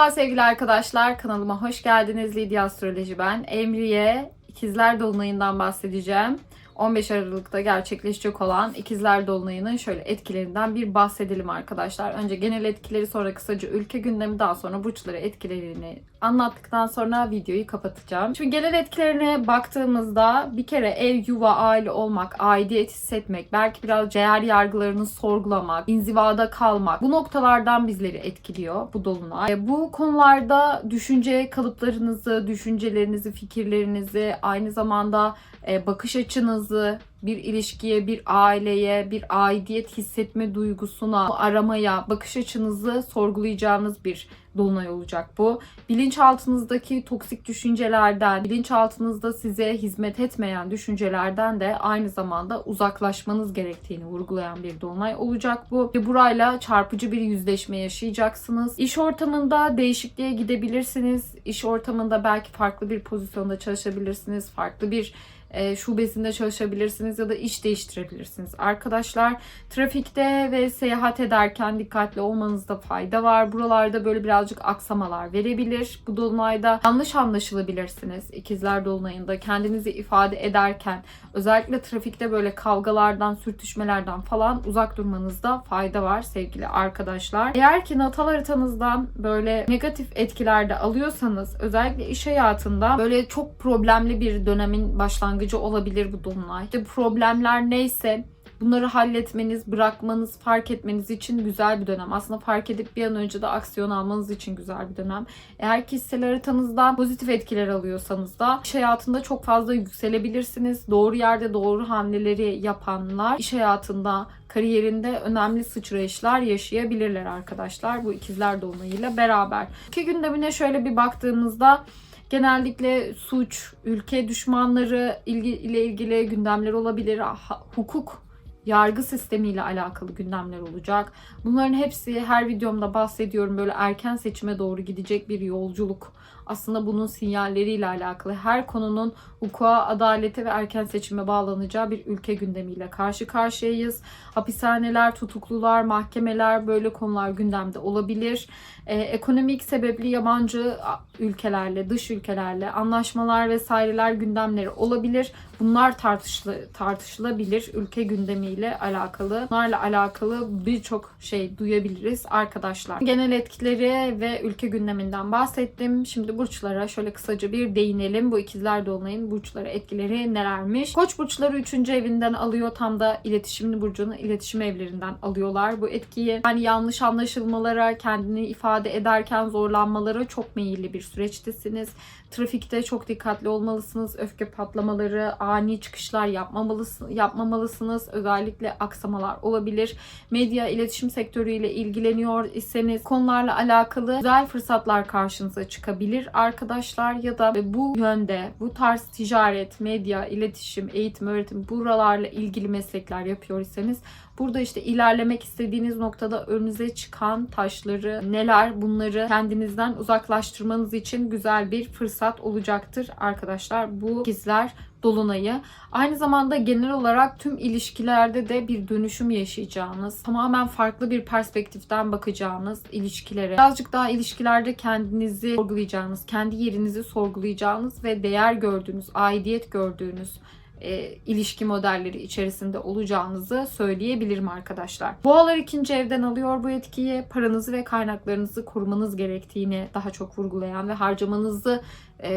Merhaba sevgili arkadaşlar, kanalıma hoş geldiniz. Lidya Astroloji ben. Emriye İkizler Dolunay'ından bahsedeceğim. 15 Aralık'ta gerçekleşecek olan İkizler Dolunay'ının şöyle etkilerinden bir bahsedelim arkadaşlar. Önce genel etkileri sonra kısaca ülke gündemi daha sonra burçları etkilerini anlattıktan sonra videoyu kapatacağım. Şimdi genel etkilerine baktığımızda bir kere ev, yuva, aile olmak, aidiyet hissetmek, belki biraz değer yargılarını sorgulamak, inzivada kalmak bu noktalardan bizleri etkiliyor bu dolunay. E, Bu konularda düşünce kalıplarınızı, düşüncelerinizi, fikirlerinizi, aynı zamanda bakış açınızı bir ilişkiye, bir aileye, bir aidiyet hissetme duygusuna, aramaya, bakış açınızı sorgulayacağınız bir dolunay olacak bu. Bilinçaltınızdaki toksik düşüncelerden, bilinçaltınızda size hizmet etmeyen düşüncelerden de aynı zamanda uzaklaşmanız gerektiğini vurgulayan bir dolunay olacak bu. Ve burayla çarpıcı bir yüzleşme yaşayacaksınız. İş ortamında değişikliğe gidebilirsiniz. İş ortamında belki farklı bir pozisyonda çalışabilirsiniz. Farklı bir e, şubesinde çalışabilirsiniz ya da iş değiştirebilirsiniz. Arkadaşlar trafikte ve seyahat ederken dikkatli olmanızda fayda var. Buralarda böyle birazcık aksamalar verebilir. Bu dolunayda yanlış anlaşılabilirsiniz. İkizler dolunayında kendinizi ifade ederken özellikle trafikte böyle kavgalardan, sürtüşmelerden falan uzak durmanızda fayda var sevgili arkadaşlar. Eğer ki natal haritanızdan böyle negatif etkiler de alıyorsanız özellikle iş hayatında böyle çok problemli bir dönemin başlangıcı olabilir bu dolunay. İşte problemler neyse bunları halletmeniz, bırakmanız, fark etmeniz için güzel bir dönem. Aslında fark edip bir an önce de aksiyon almanız için güzel bir dönem. Eğer kişisel haritanızdan pozitif etkiler alıyorsanız da iş hayatında çok fazla yükselebilirsiniz. Doğru yerde doğru hamleleri yapanlar iş hayatında kariyerinde önemli sıçrayışlar yaşayabilirler arkadaşlar. Bu ikizler dolunayıyla beraber. İki gündemine şöyle bir baktığımızda genellikle suç, ülke düşmanları ile ilgili gündemler olabilir. Hukuk yargı sistemiyle alakalı gündemler olacak. Bunların hepsi her videomda bahsediyorum böyle erken seçime doğru gidecek bir yolculuk. Aslında bunun sinyalleriyle alakalı her konunun hukuka, adalete ve erken seçime bağlanacağı bir ülke gündemiyle karşı karşıyayız. Hapishaneler, tutuklular, mahkemeler böyle konular gündemde olabilir. Ee, ekonomik sebepli yabancı ülkelerle, dış ülkelerle anlaşmalar vesaireler gündemleri olabilir. Bunlar tartışılı, tartışılabilir ülke gündemiyle alakalı. Bunlarla alakalı birçok şey duyabiliriz arkadaşlar. Genel etkileri ve ülke gündeminden bahsettim. Şimdi burçlara şöyle kısaca bir değinelim. Bu ikizler dolunayın burçlara etkileri nelermiş? Koç burçları 3. evinden alıyor. Tam da iletişimli burcunu iletişim evlerinden alıyorlar bu etkiyi. Yani yanlış anlaşılmalara, kendini ifade ederken zorlanmalara çok meyilli bir süreçtesiniz. Trafikte çok dikkatli olmalısınız. Öfke patlamaları, ani çıkışlar yapmamalısınız. Özellikle aksamalar olabilir. Medya, iletişim sektörüyle ilgileniyor iseniz konularla alakalı güzel fırsatlar karşınıza çıkabilir arkadaşlar. Ya da bu yönde, bu tarz ticaret, medya, iletişim, eğitim, öğretim buralarla ilgili meslekler yapıyor iseniz Burada işte ilerlemek istediğiniz noktada önünüze çıkan taşları neler bunları kendinizden uzaklaştırmanız için güzel bir fırsat olacaktır arkadaşlar. Bu ikizler dolunayı. Aynı zamanda genel olarak tüm ilişkilerde de bir dönüşüm yaşayacağınız, tamamen farklı bir perspektiften bakacağınız ilişkilere, birazcık daha ilişkilerde kendinizi sorgulayacağınız, kendi yerinizi sorgulayacağınız ve değer gördüğünüz, aidiyet gördüğünüz e, ilişki modelleri içerisinde olacağınızı söyleyebilirim arkadaşlar. Boğalar ikinci evden alıyor bu etkiyi. Paranızı ve kaynaklarınızı korumanız gerektiğini daha çok vurgulayan ve harcamanızı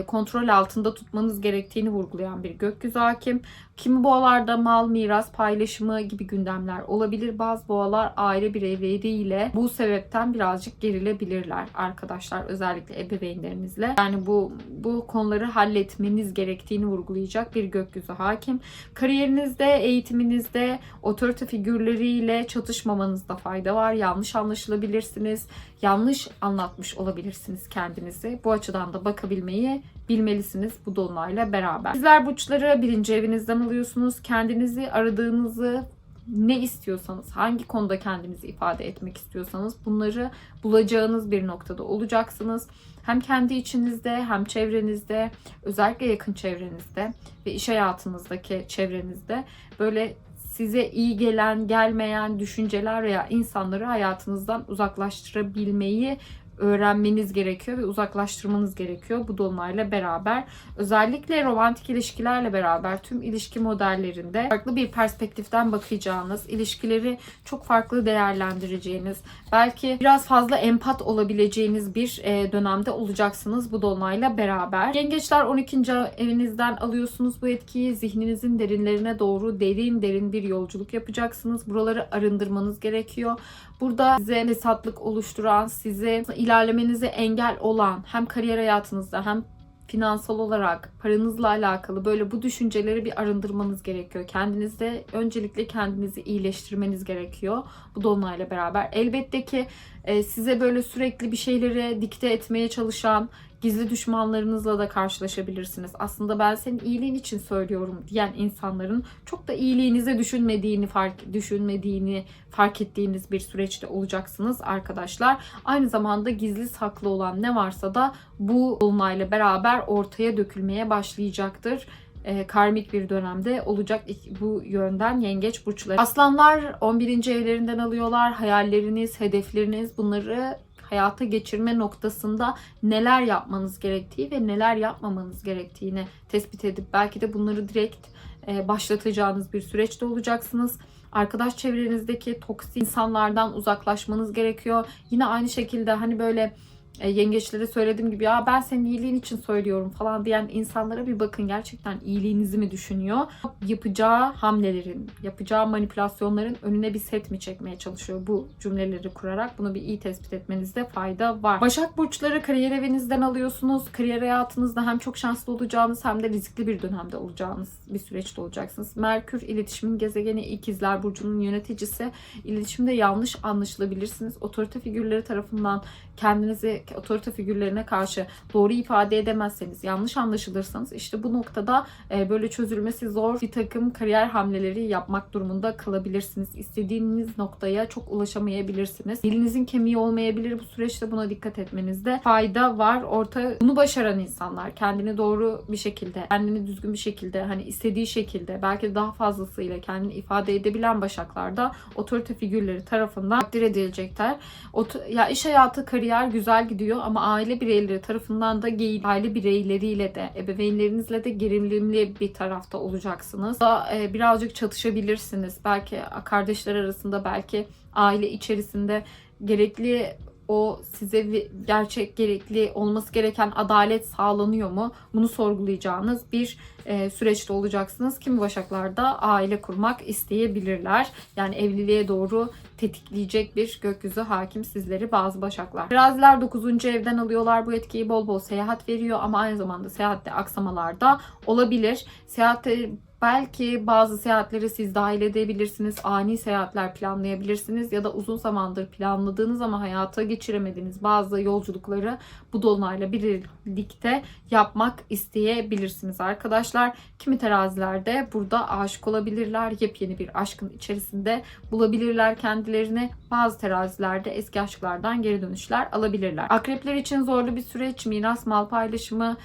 kontrol altında tutmanız gerektiğini vurgulayan bir gökyüzü hakim. Kimi boğalarda mal, miras, paylaşımı gibi gündemler olabilir. Bazı boğalar aile bireyleriyle bu sebepten birazcık gerilebilirler arkadaşlar. Özellikle ebeveynlerinizle. Yani bu bu konuları halletmeniz gerektiğini vurgulayacak bir gökyüzü hakim. Kariyerinizde, eğitiminizde otorite figürleriyle çatışmamanızda fayda var. Yanlış anlaşılabilirsiniz. Yanlış anlatmış olabilirsiniz kendinizi. Bu açıdan da bakabilmeyi bilmelisiniz bu dolunayla beraber. Sizler burçları birinci evinizden alıyorsunuz. Kendinizi aradığınızı ne istiyorsanız, hangi konuda kendinizi ifade etmek istiyorsanız bunları bulacağınız bir noktada olacaksınız. Hem kendi içinizde hem çevrenizde, özellikle yakın çevrenizde ve iş hayatınızdaki çevrenizde böyle size iyi gelen, gelmeyen düşünceler veya insanları hayatınızdan uzaklaştırabilmeyi öğrenmeniz gerekiyor ve uzaklaştırmanız gerekiyor bu dolunayla beraber. Özellikle romantik ilişkilerle beraber tüm ilişki modellerinde farklı bir perspektiften bakacağınız, ilişkileri çok farklı değerlendireceğiniz, belki biraz fazla empat olabileceğiniz bir e, dönemde olacaksınız bu dolunayla beraber. Yengeçler 12. evinizden alıyorsunuz bu etkiyi. Zihninizin derinlerine doğru derin derin bir yolculuk yapacaksınız. Buraları arındırmanız gerekiyor. Burada size fesatlık oluşturan, size ilerlemenize engel olan hem kariyer hayatınızda hem finansal olarak paranızla alakalı böyle bu düşünceleri bir arındırmanız gerekiyor. Kendinizde öncelikle kendinizi iyileştirmeniz gerekiyor bu dolunayla beraber. Elbette ki e, size böyle sürekli bir şeyleri dikte etmeye çalışan gizli düşmanlarınızla da karşılaşabilirsiniz. Aslında ben senin iyiliğin için söylüyorum diyen insanların çok da iyiliğinize düşünmediğini fark düşünmediğini fark ettiğiniz bir süreçte olacaksınız arkadaşlar. Aynı zamanda gizli saklı olan ne varsa da bu dolunayla beraber ortaya dökülmeye başlayacaktır e, karmik bir dönemde olacak bu yönden yengeç burçları. Aslanlar 11. evlerinden alıyorlar. Hayalleriniz, hedefleriniz bunları hayata geçirme noktasında neler yapmanız gerektiği ve neler yapmamanız gerektiğini tespit edip belki de bunları direkt e, başlatacağınız bir süreçte olacaksınız. Arkadaş çevrenizdeki toksik insanlardan uzaklaşmanız gerekiyor. Yine aynı şekilde hani böyle e, yengeçlere söylediğim gibi ya ben senin iyiliğin için söylüyorum falan diyen insanlara bir bakın gerçekten iyiliğinizi mi düşünüyor? Yapacağı hamlelerin, yapacağı manipülasyonların önüne bir set mi çekmeye çalışıyor bu cümleleri kurarak? Bunu bir iyi tespit etmenizde fayda var. Başak Burçları kariyer evinizden alıyorsunuz. Kariyer hayatınızda hem çok şanslı olacağınız hem de riskli bir dönemde olacağınız bir süreçte olacaksınız. Merkür iletişimin gezegeni İkizler Burcu'nun yöneticisi. İletişimde yanlış anlaşılabilirsiniz. Otorite figürleri tarafından kendinizi otorite figürlerine karşı doğru ifade edemezseniz, yanlış anlaşılırsanız işte bu noktada e, böyle çözülmesi zor bir takım kariyer hamleleri yapmak durumunda kalabilirsiniz. İstediğiniz noktaya çok ulaşamayabilirsiniz. Dilinizin kemiği olmayabilir bu süreçte buna dikkat etmenizde fayda var. Orta bunu başaran insanlar kendini doğru bir şekilde, kendini düzgün bir şekilde, hani istediği şekilde, belki daha fazlasıyla kendini ifade edebilen başaklarda otorite figürleri tarafından takdir edilecekler. Ot- ya iş hayatı, kariyer güzel gidiyor ama aile bireyleri tarafından da geyil, aile bireyleriyle de, ebeveynlerinizle de gerilimli bir tarafta olacaksınız. Da e, birazcık çatışabilirsiniz. Belki kardeşler arasında, belki aile içerisinde gerekli o size gerçek gerekli olması gereken adalet sağlanıyor mu? Bunu sorgulayacağınız bir e, süreçte olacaksınız. Kim başaklarda aile kurmak isteyebilirler. Yani evliliğe doğru tetikleyecek bir gökyüzü hakim sizleri bazı başaklar. Teraziler 9. evden alıyorlar bu etkiyi bol bol seyahat veriyor ama aynı zamanda seyahatte aksamalar da olabilir. Seyahatte Belki bazı seyahatleri siz dahil edebilirsiniz. Ani seyahatler planlayabilirsiniz ya da uzun zamandır planladığınız ama hayata geçiremediğiniz bazı yolculukları bu dolunayla birlikte yapmak isteyebilirsiniz arkadaşlar. Kimi terazilerde burada aşık olabilirler. Yepyeni bir aşkın içerisinde bulabilirler kendilerini. Bazı terazilerde eski aşklardan geri dönüşler alabilirler. Akrepler için zorlu bir süreç. Miras, mal paylaşımı,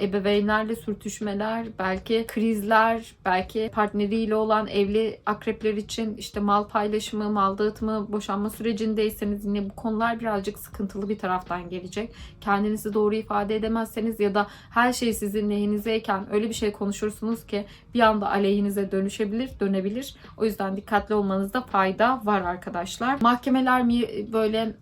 ebeveynlerle sürtüşmeler, belki krizler, belki partneriyle olan evli akrepler için işte mal paylaşımı, mal dağıtımı, boşanma sürecindeyseniz yine bu konular birazcık sıkıntılı bir taraftan gelecek. Kendinizi doğru ifade edemezseniz ya da her şey sizin lehinizeyken öyle bir şey konuşursunuz ki bir anda aleyhinize dönüşebilir, dönebilir. O yüzden dikkatli olmanızda fayda var arkadaşlar. Mahkemeler mi böyle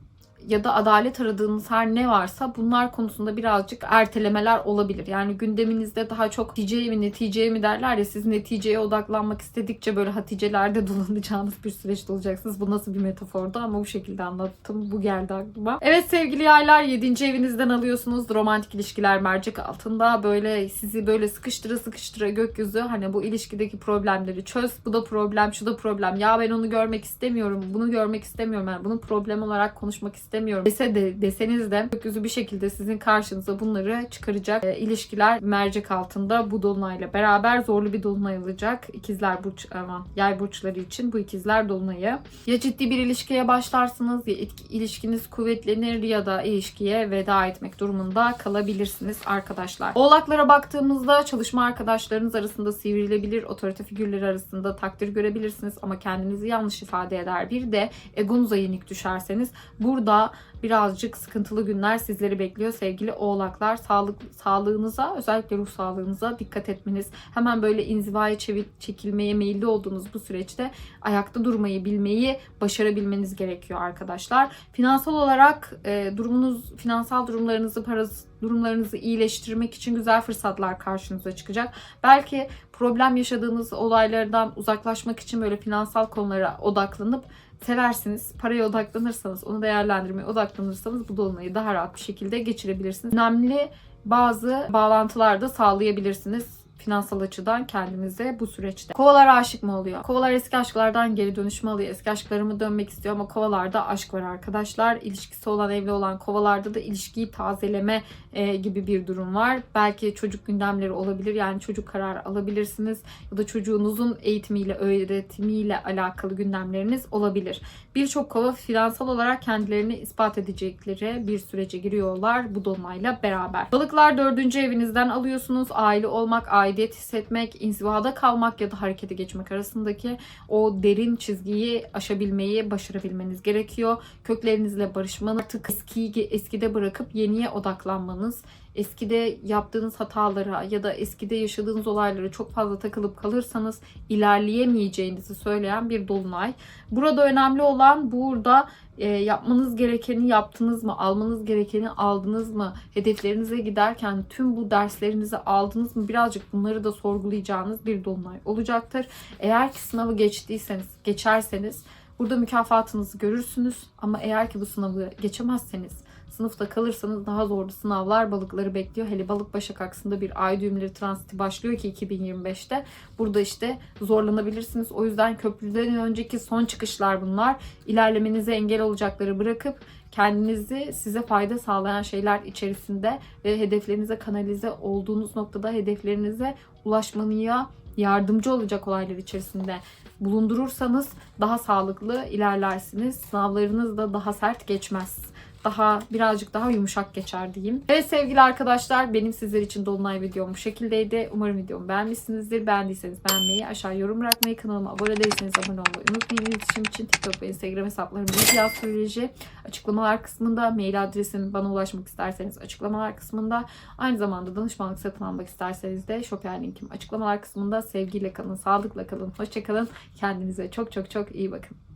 ya da adalet aradığınız her ne varsa bunlar konusunda birazcık ertelemeler olabilir. Yani gündeminizde daha çok neticeye mi neticeye mi derler ya siz neticeye odaklanmak istedikçe böyle haticelerde dolanacağınız bir süreçte olacaksınız. Bu nasıl bir metafordu ama bu şekilde anlattım. Bu geldi aklıma. Evet sevgili yaylar 7. evinizden alıyorsunuz. Romantik ilişkiler mercek altında böyle sizi böyle sıkıştıra sıkıştıra gökyüzü hani bu ilişkideki problemleri çöz. Bu da problem, şu da problem. Ya ben onu görmek istemiyorum. Bunu görmek istemiyorum. Yani bunu problem olarak konuşmak istemiyorum dese de deseniz de gökyüzü bir şekilde sizin karşınıza bunları çıkaracak e, ilişkiler mercek altında bu dolunayla beraber zorlu bir dolunay olacak. İkizler burç ama yay burçları için bu ikizler dolunayı. Ya ciddi bir ilişkiye başlarsınız ya ilişkiniz kuvvetlenir ya da ilişkiye veda etmek durumunda kalabilirsiniz arkadaşlar. Oğlaklara baktığımızda çalışma arkadaşlarınız arasında sivrilebilir, otorite figürleri arasında takdir görebilirsiniz ama kendinizi yanlış ifade eder. Bir de egonuza yenik düşerseniz burada birazcık sıkıntılı günler sizleri bekliyor sevgili oğlaklar. Sağlık sağlığınıza özellikle ruh sağlığınıza dikkat etmeniz. Hemen böyle inzivaya çekilmeye meyilli olduğunuz bu süreçte ayakta durmayı bilmeyi başarabilmeniz gerekiyor arkadaşlar. Finansal olarak e, durumunuz, finansal durumlarınızı, parası durumlarınızı iyileştirmek için güzel fırsatlar karşınıza çıkacak. Belki problem yaşadığınız olaylardan uzaklaşmak için böyle finansal konulara odaklanıp seversiniz. Paraya odaklanırsanız, onu değerlendirmeye odaklanırsanız bu dolunayı daha rahat bir şekilde geçirebilirsiniz. Önemli bazı bağlantılar da sağlayabilirsiniz finansal açıdan kendinize bu süreçte. Kovalar aşık mı oluyor? Kovalar eski aşklardan geri dönüş mü alıyor? Eski aşklarımı dönmek istiyor ama kovalarda aşk var arkadaşlar. İlişkisi olan evli olan kovalarda da ilişkiyi tazeleme e, gibi bir durum var. Belki çocuk gündemleri olabilir. Yani çocuk kararı alabilirsiniz. Ya da çocuğunuzun eğitimiyle, öğretimiyle alakalı gündemleriniz olabilir. Birçok kova finansal olarak kendilerini ispat edecekleri bir sürece giriyorlar bu dolunayla beraber. Balıklar dördüncü evinizden alıyorsunuz. Aile olmak, aidiyet hissetmek, inzivada kalmak ya da harekete geçmek arasındaki o derin çizgiyi aşabilmeyi başarabilmeniz gerekiyor. Köklerinizle barışmanız, artık eskiyi eskide bırakıp yeniye odaklanmanız, eskide yaptığınız hatalara ya da eskide yaşadığınız olaylara çok fazla takılıp kalırsanız ilerleyemeyeceğinizi söyleyen bir dolunay. Burada önemli olan burada e, yapmanız gerekeni yaptınız mı? Almanız gerekeni aldınız mı? Hedeflerinize giderken tüm bu derslerinizi aldınız mı? Birazcık bunları da sorgulayacağınız bir dolunay olacaktır. Eğer ki sınavı geçtiyseniz, geçerseniz burada mükafatınızı görürsünüz. Ama eğer ki bu sınavı geçemezseniz sınıfta kalırsanız daha zorlu sınavlar balıkları bekliyor. Hele balık başak aksında bir ay düğümleri transiti başlıyor ki 2025'te. Burada işte zorlanabilirsiniz. O yüzden köprüden önceki son çıkışlar bunlar. İlerlemenize engel olacakları bırakıp kendinizi size fayda sağlayan şeyler içerisinde ve hedeflerinize kanalize olduğunuz noktada hedeflerinize ulaşmanıya yardımcı olacak olaylar içerisinde bulundurursanız daha sağlıklı ilerlersiniz. Sınavlarınız da daha sert geçmez daha birazcık daha yumuşak geçer diyeyim. Evet sevgili arkadaşlar benim sizler için Dolunay videom bu şekildeydi. Umarım videomu beğenmişsinizdir. Beğendiyseniz beğenmeyi, aşağı yorum bırakmayı, kanalıma abone değilseniz abone olmayı unutmayın. İletişim için TikTok ve Instagram hesaplarım Lidya Astroloji. Açıklamalar kısmında mail adresim bana ulaşmak isterseniz açıklamalar kısmında. Aynı zamanda danışmanlık satın almak isterseniz de Shopify linkim açıklamalar kısmında. Sevgiyle kalın, sağlıkla kalın, hoşçakalın. Kendinize çok çok çok iyi bakın.